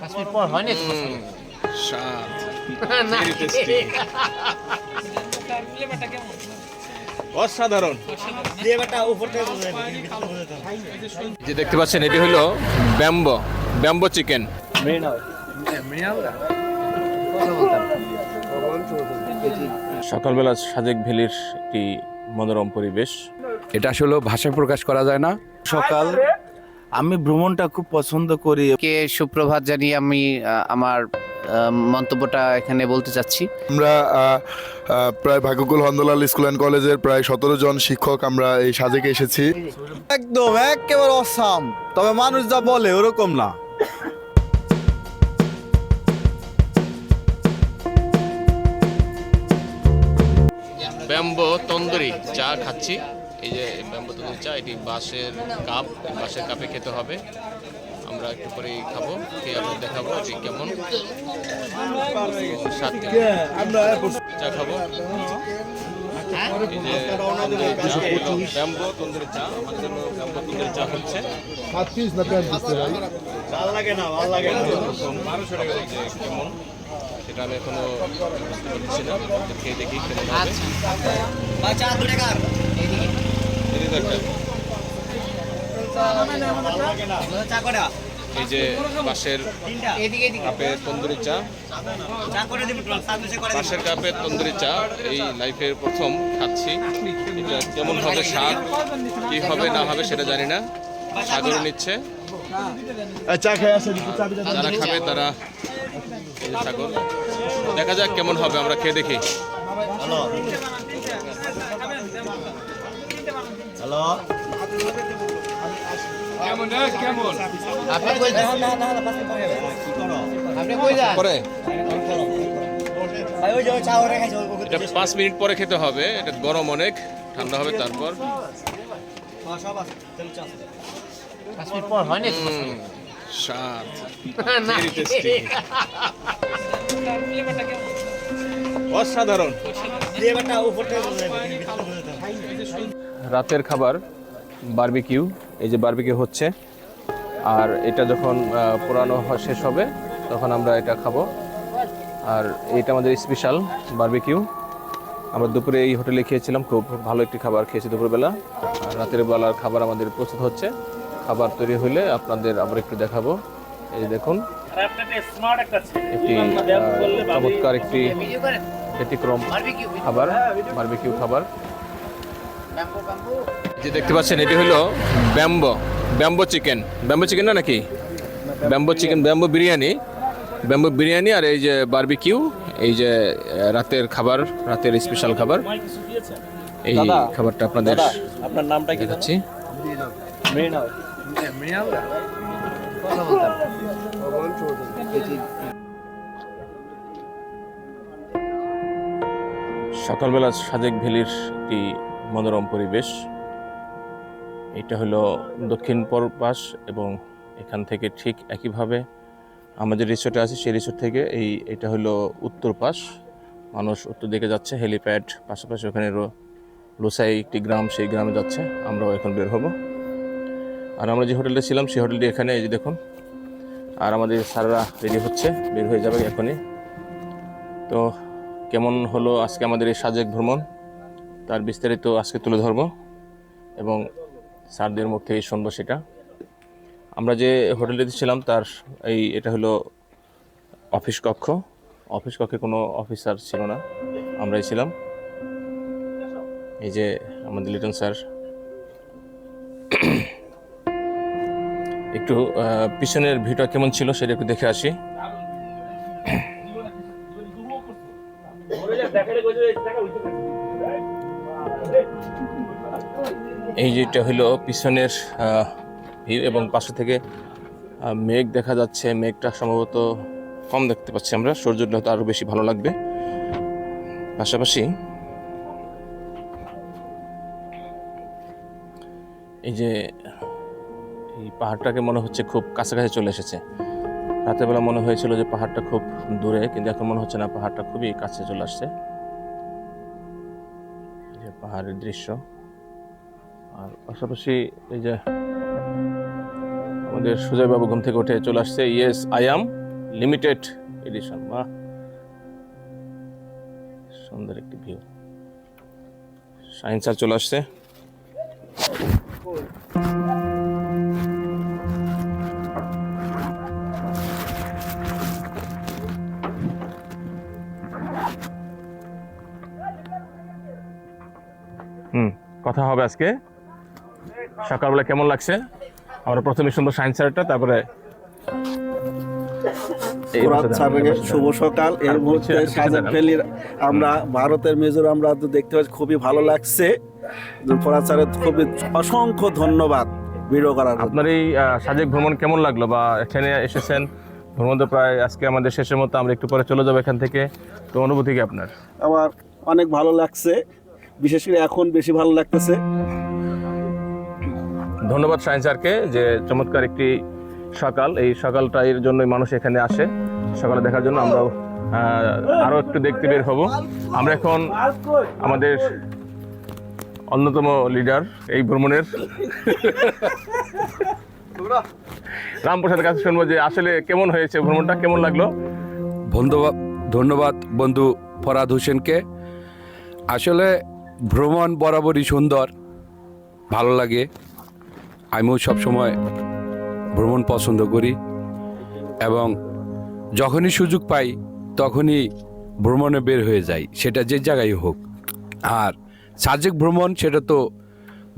পাঁচ মিনিট পর হয় না। স্বাদ অসাধারণ। যে দেখতে পাচ্ছেন এটি হলো ব্যাম্বো ব্যাম্বো চিকেন। সকালবেলা সাজেক ভ্যালির একটি মনোরম পরিবেশ। এটা আসলে ভাষায় প্রকাশ করা যায় না। সকাল আমি ভ্রমণটা খুব পছন্দ করি। কে সুপ্রভাত জানিয়ে আমি আমার মন্তব্যটা এখানে বলতে চাচ্ছি। আমরা প্রায় ভাগ্যকুল হন্দলাল স্কুল অ্যান্ড কলেজের প্রায় সতেরো জন শিক্ষক আমরা এই সাজেকে এসেছি। একদম একেবারে অসাম। তবে মানুষ যা বলে ওরকম না। ব্যাম্বো তন্দুরি চা খাচ্ছি। এই যে ব্যাম্বো তন্দুরি চা এটি বাঁশের কাপ বাঁশের কাপে খেতে হবে। আমরা একটু পরেই খাব খেয়ে আপনাদের দেখাবো এটি কেমন। চা খাব। তন্দুরি চা ব্যাম্বো তন্দুরি হচ্ছে যে কেমন সেটা আমি এখনও বুঝতে পারছি না খেয়ে দেখি কেমন হবে এই যে পাশের কাপে তন্দুরি চা। পাশের কাপে তন্দুরি চা এই লাইফের প্রথম খাচ্ছি। এটা কেমন হবে স্বাদ? কি হবে না হবে সেটা জানি না। সাগর নিচ্ছে। চা খেয়ে আসেন যারা খাবে তারা সাগর। দেখা যাক কেমন হবে আমরা খেয়ে দেখি। আপনি কই যান? আপনি কই যান? পরে। এটা পাঁচ মিনিট পরে খেতে হবে। এটা গরম অনেক ঠান্ডা হবে তারপর। পাঁচ মিনিট পর হয় স্বাদ. অসাধারণ। রাতের খাবার, বারবিকিউ, এই যে বার্বিকিউ হচ্ছে। আর এটা যখন হ- শেষ হবে, তখন আমরা এটা খাব। আর এটা আমাদের স্পেশাল বার্বিকিউ। আমরা দুপুরে এই হোটেলে খেয়েছিলাম, খুব ভালো একটি খাবার খেয়েছি দুপুরবেলা। আর রাতের বেলার খাবার আমাদের প্রস্তুত হচ্ছে। খাবার তৈরি হলে আপনাদের আবার একটু দেখাবো। এই দেখুন, একটি চমৎকার একটি ব্যতিক্রম খাবার, বার্বিকিউ খাবার। যে দেখতে পাচ্ছেন এটি হলো bamboo bamboo chicken. Bamboo chicken না নাকি? Bamboo chicken bamboo biryani. Bamboo biryani আর এই যে বারবিকিউ এই যে রাতের খাবার রাতের স্পেশাল খাবার। এই খাবারটা আপনাদের আপনার নামটা কি দেখাচ্ছি। সকালবেলা সাজেক ভ্যালির একটি মনোরম পরিবেশ। এটা হলো দক্ষিণ পাশ এবং এখান থেকে ঠিক একইভাবে আমাদের রিসোর্টে আছে, সেই রিসোর্ট থেকে এই, এটা হলো উত্তর পাশ। মানুষ উত্তর দিকে যাচ্ছে হেলিপ্যাড পাশাপাশি ওখানে লোসাই একটি গ্রাম, সেই গ্রামে যাচ্ছে। আমরাও এখন বের হব। আর আমরা যে হোটেলটা ছিলাম, সেই হোটেলটি এখানে, এই যে দেখুন। আর আমাদের স্যাররা রেডি হচ্ছে, বের হয়ে যাবে এখনই। তো কেমন হলো আজকে আমাদের এই সাজেক ভ্রমণ? তার বিস্তারিত আজকে তুলে ধরবো এবং স্যারদের মুখ থেকেই শুনব সেটা। আমরা যে হোটেলে ছিলাম, তার এই এটা হলো অফিস কক্ষ। অফিস কক্ষে কোনো অফিসার ছিল না, আমরাই ছিলাম। এই যে আমাদের লিটন স্যার। একটু পিছনের ভিউটা কেমন ছিল সেটা একটু দেখে আসি। এই যেটা হলো পিছনের ভিউ এবং পাশে থেকে মেঘ দেখা যাচ্ছে। মেঘটা সম্ভবত কম দেখতে পাচ্ছি আমরা। সূর্যটা হয়তো আরও বেশি ভালো লাগবে। পাশাপাশি এই যে এই পাহাড়টাকে মনে হচ্ছে খুব কাছাকাছি চলে এসেছে। রাতের বেলা মনে হয়েছিল যে পাহাড়টা খুব দূরে, কিন্তু এখন মনে হচ্ছে না, পাহাড়টা খুবই কাছে চলে আসছে। পাহাড়ের দৃশ্য। আর পাশাপাশি এই যে আমাদের সুজয়বাবু ঘুম থেকে উঠে চলে আসছে yes I am limited edition বা সুন্দর একটি ভিউ। সায়েন্সার চলে আসছে। হুম, কথা হবে আজকে। সকালবেলা কেমন লাগছে? আমরা প্রথমে সুন্দর সায়েন্স স্যারটা তারপরে শুভ সকাল। এর আর মুহূর্তে বলছি, ভ্যালির আমরা ভারতের মিজোরাম রাজ্য দেখতে পাচ্ছি খুবই ভালো লাগছে। ফোরাত স্যারের খুবই অসংখ্য ধন্যবাদ ভিডিও করার আপনার এই সাজেক ভ্রমণ কেমন লাগল? বা এখানে এসেছেন ভ্রমণ তো প্রায় আজকে আমাদের শেষের মতো আমরা একটু পরে চলে যাব এখান থেকে। তো অনুভূতি কি আপনার? আমার অনেক ভালো লাগছে। বিশেষ করে এখন বেশি ভালো লাগতেছে। ধন্যবাদ সায়েন্স স্যারকে যে চমৎকার একটি সকাল। এই সকালটা এর জন্যই মানুষ এখানে আসে। সকালে দেখার জন্য আমরাও আরও একটু দেখতে বের হব। আমরা এখন আমাদের অন্যতম লিডার, এই ভ্রমণের। রামপ্রসাদের কাছে শুনব যে আসলে কেমন হয়েছে ভ্রমণটা, কেমন লাগল? ধন্যবাদ ধন্যবাদ বন্ধু ফরাদ হোসেনকে। আসলে ভ্রমণ বরাবরই সুন্দর, ভালো লাগে। আমিও সবসময় ভ্রমণ পছন্দ করি এবং যখনই সুযোগ পাই তখনই ভ্রমণে বের হয়ে যাই, সেটা যে জায়গায় হোক। আর সাজেক ভ্রমণ সেটা তো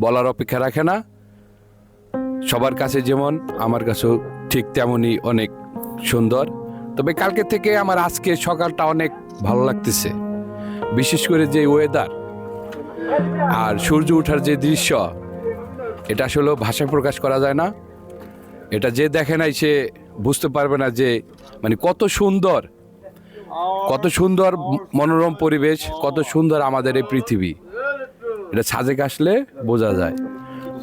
বলার অপেক্ষা রাখে না। সবার কাছে যেমন, আমার কাছেও ঠিক তেমনই অনেক সুন্দর। তবে কালকে থেকে আমার আজকে সকালটা অনেক ভালো লাগতেছে। বিশেষ করে যে ওয়েদার আর সূর্য ওঠার যে দৃশ্য এটা আসলে ভাষায় প্রকাশ করা যায় না। এটা যে দেখে নাই সে বুঝতে পারবে না যে মানে কত সুন্দর কত সুন্দর মনোরম পরিবেশ, কত সুন্দর আমাদের এই পৃথিবী। এটা সাজেক আসলে বোঝা যায়।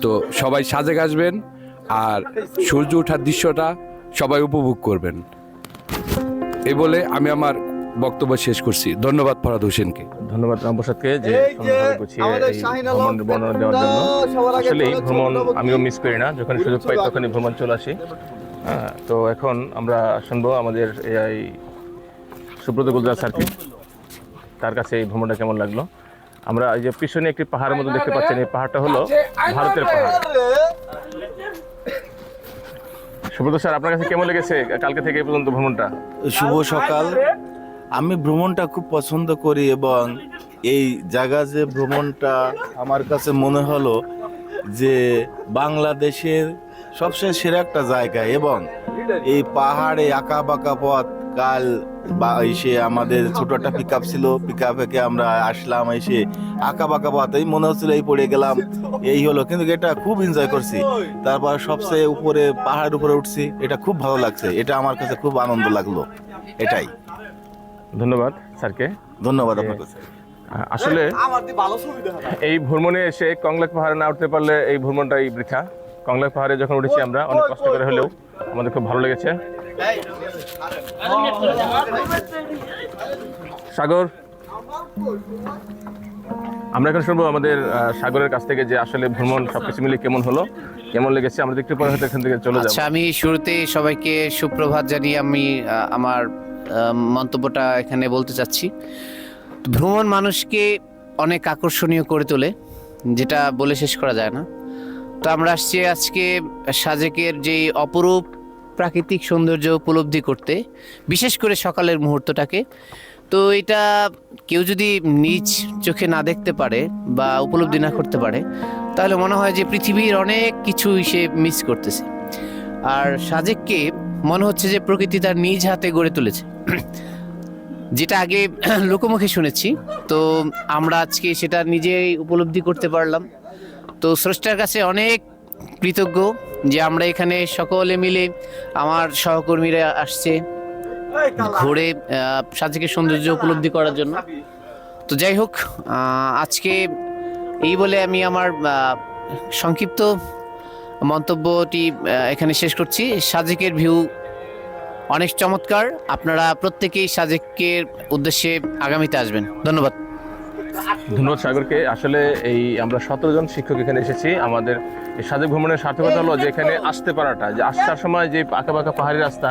তো সবাই সাজেক আসবেন আর সূর্য ওঠার দৃশ্যটা সবাই উপভোগ করবেন। এই বলে আমি আমার বক্তব্য শেষ করছি। ধন্যবাদ ফরাদ হোসেনকে। ধন্যবাদ রামপ্রসাদকে যে বর্ণনা দেওয়ার জন্য। আসলে এই ভ্রমণ আমিও মিস করি না। যখন সুযোগ পাই তখনই ভ্রমণ চলে আসি। হ্যাঁ তো এখন আমরা শুনব আমাদের এই সুব্রত গুলজার স্যারকে তার কাছে এই ভ্রমণটা কেমন লাগল? আমরা এই যে পিছনে একটি পাহাড়ের মতো দেখতে পাচ্ছেন। এই পাহাড়টা হলো ভারতের পাহাড়। সুব্রত স্যার আপনার কাছে কেমন লেগেছে কালকে থেকে এই পর্যন্ত ভ্রমণটা? শুভ সকাল। আমি ভ্রমণটা খুব পছন্দ করি এবং এই জায়গা যে ভ্রমণটা আমার কাছে মনে হলো যে বাংলাদেশের সবচেয়ে সেরা একটা জায়গা এবং এই পাহাড়ে আঁকা বাঁকা পথ, কাল বা এসে আমাদের ছোট একটা পিক আপ ছিল পিক থেকে আমরা আসলাম, এসে আঁকা বাঁকা পথ, এই মনে হচ্ছিল এই পড়ে গেলাম, এই হলো, কিন্তু এটা খুব এনজয় করছি। তারপর সবচেয়ে উপরে, পাহাড়ের উপরে উঠছি, এটা খুব ভালো লাগছে, এটা আমার কাছে খুব আনন্দ লাগল, এটাই। ধন্যবাদ স্যারকে। ধন্যবাদ আপনার কাছে আসলে। এই ভ্রমণে এসে কংলাক পাহাড়ে না উঠতে পারলে এই ভ্রমণটাই বৃথা। কংলাক পাহাড়ে যখন উঠেছি আমরা অনেক কষ্ট করে হলেও আমাদের খুব ভালো লেগেছে। সাগর আমরা এখন শুনব আমাদের সাগরের কাছ থেকে যে আসলে ভ্রমণ সবকিছু মিলে কেমন হলো কেমন লেগেছে আমরা একটু পরে হয়তো এখান থেকে চলে যাব। আচ্ছা আমি শুরুতে সবাইকে সুপ্রভাত জানিয়ে আমি আমার মন্তব্যটা এখানে বলতে চাচ্ছি। ভ্রমণ মানুষকে অনেক আকর্ষণীয় করে তোলে, যেটা বলে শেষ করা যায় না। তো আমরা আসছি আজকে সাজেকের যে অপরূপ প্রাকৃতিক সৌন্দর্য উপলব্ধি করতে, বিশেষ করে সকালের মুহূর্তটাকে। তো এটা কেউ যদি নিজ চোখে না দেখতে পারে বা উপলব্ধি না করতে পারে, তাহলে মনে হয় যে পৃথিবীর অনেক কিছুই সে মিস করতেছে। আর সাজেককে মনে হচ্ছে যে প্রকৃতি তার নিজ হাতে গড়ে তুলেছে। যেটা আগে লোকমুখে শুনেছি তো আমরা আজকে সেটা নিজেই উপলব্ধি করতে পারলাম। তো স্রষ্টার কাছে অনেক কৃতজ্ঞ যে আমরা এখানে সকলে মিলে আমার সহকর্মীরা আসছে ঘুরে আহ, সাজেকের সৌন্দর্য উপলব্ধি করার জন্য। তো যাই হোক আজকে এই বলে আমি আমার সংক্ষিপ্ত মন্তব্যটি এখানে শেষ করছি। সাজেকের ভিউ অনেক চমৎকার। আপনারা প্রত্যেকেই সাজেকের উদ্দেশ্যে আগামীতে আসবেন। ধন্যবাদ। ধন্যবাদ সাগরকে। আসলে এই আমরা সতেরো জন শিক্ষক এখানে এসেছি। আমাদের এই সাজেক ভ্রমণের সার্থকতা হলো যে এখানে আসতে পারাটা। যে আসার সময় যে আঁকা পাকা পাহাড়ি রাস্তা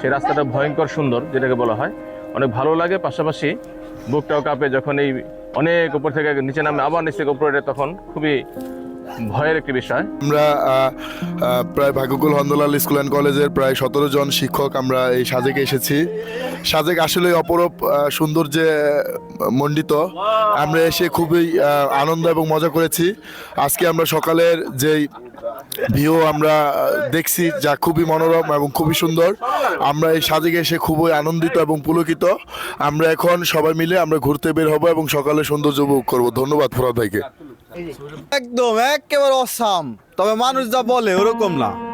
সেই রাস্তাটা ভয়ঙ্কর সুন্দর যেটাকে বলা হয়। অনেক ভালো লাগে। পাশাপাশি বুকটাও কাঁপে যখন এই অনেক উপর থেকে নিচে নামে আবার নিচে থেকে উপরে তখন খুবই ভয়ের একটি বিষয়। আমরা প্রায় ভাগ্যকুল হন্দলাল স্কুল অ্যান্ড কলেজের প্রায় সতেরো জন শিক্ষক আমরা এই সাজেকে এসেছি। সাজেক আসলে অপরূপ আহ, সৌন্দর্যে মণ্ডিত। আমরা এসে খুবই আনন্দ এবং মজা করেছি। আজকে আমরা সকালের যেই ভিউ আমরা দেখছি যা খুবই মনোরম এবং খুবই সুন্দর। আমরা এই সাজেকে এসে খুবই আনন্দিত এবং পুলকিত। আমরা এখন সবাই মিলে আমরা ঘুরতে বের হব এবং সকালে সৌন্দর্য উপভোগ করব। ধন্যবাদ ফরাদ ভাইকে। একদম একেবারে অসাম। তবে মানুষ যা বলে ওরকম না।